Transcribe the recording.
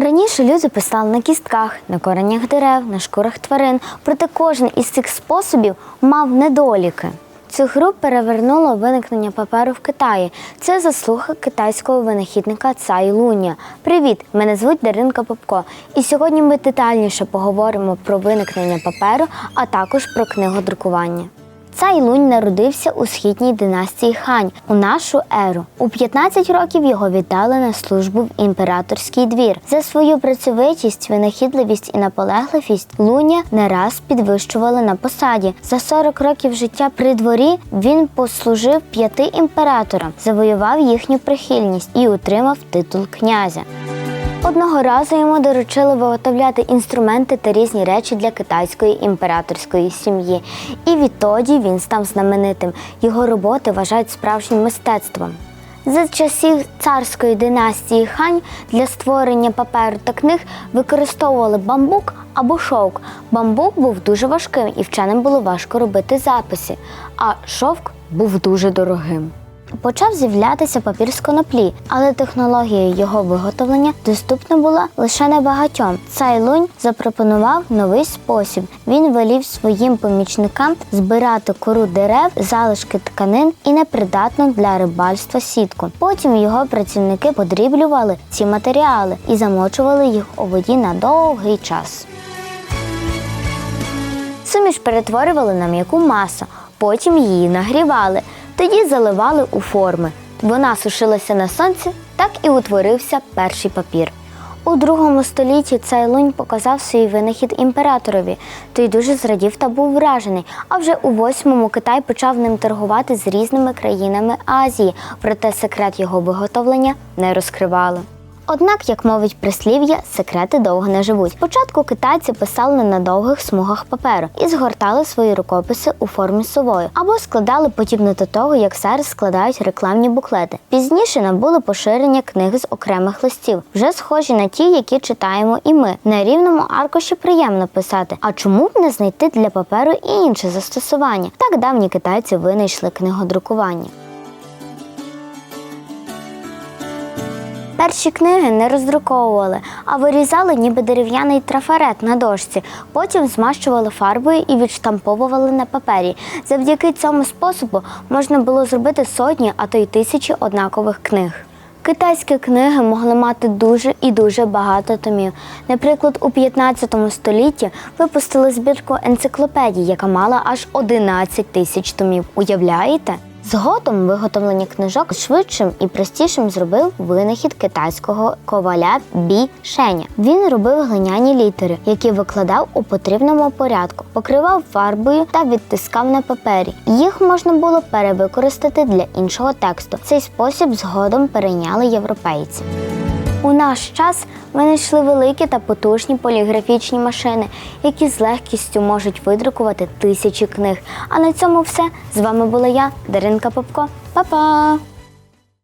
Раніше люди писали на кістках, на коренях дерев, на шкурах тварин, проте кожен із цих способів мав недоліки. Цю гру перевернуло виникнення паперу в Китаї. Це заслуга китайського винахідника Цай Луня. Привіт! Мене звуть Даринка Попко. І сьогодні ми детальніше поговоримо про виникнення паперу, а також про книгодрукування. Цай Лунь народився у східній династії Хань у нашу еру. У 15 років його віддали на службу в імператорський двір. За свою працьовитість, винахідливість і наполегливість Луня не раз підвищували на посаді. За 40 років життя при дворі він послужив п'яти імператорам, завоював їхню прихильність і отримав титул князя. Одного разу йому доручили виготовляти інструменти та різні речі для китайської імператорської сім'ї. І відтоді він став знаменитим. Його роботи вважають справжнім мистецтвом. За часів царської династії Хань для створення паперу та книг використовували бамбук або шовк. Бамбук був дуже важким і вченим було важко робити записи, а шовк був дуже дорогим. Почав з'являтися папір з коноплі, але технологія його виготовлення доступна була лише небагатьом. Цай Лунь запропонував новий спосіб. Він велів своїм помічникам збирати кору дерев, залишки тканин і непридатну для рибальства сітку. Потім його працівники подріблювали ці матеріали і замочували їх у воді на довгий час. Суміш перетворювали на м'яку масу, потім її нагрівали, тоді заливали у форми. Вона сушилася на сонці, так і утворився перший папір. У другому столітті цей лунь показав свій винахід імператорові. Той дуже зрадів та був вражений. А вже у восьмому Китай почав ним торгувати з різними країнами Азії, проте секрет його виготовлення не розкривали. Однак, як мовить прислів'я, секрети довго не живуть. Спочатку китайці писали на довгих смугах паперу і згортали свої рукописи у формі совою або складали подібно до того, як зараз складають рекламні буклети. Пізніше набули поширення книги з окремих листів, вже схожі на ті, які читаємо і ми. На рівному аркуші приємно писати. А чому б не знайти для паперу і інше застосування? Так давні китайці винайшли книгодрукування. Перші книги не роздруковували, а вирізали ніби дерев'яний трафарет на дошці. Потім змащували фарбою і відштамповували на папері. Завдяки цьому способу можна було зробити сотні, а то й тисячі однакових книг. Китайські книги могли мати дуже і дуже багато томів. Наприклад, у 15 столітті випустили збірку енциклопедій, яка мала аж 11 тисяч томів. Уявляєте? Згодом виготовлення книжок швидшим і простішим зробив винахід китайського коваля Бі Шеня. Він робив глиняні літери, які викладав у потрібному порядку, покривав фарбою та відтискав на папері. Їх можна було перевикористати для іншого тексту. Цей спосіб згодом перейняли європейці. У наш час винайшли великі та потужні поліграфічні машини, які з легкістю можуть видрукувати тисячі книг. А на цьому все. З вами була я, Даринка Попко. Па-па!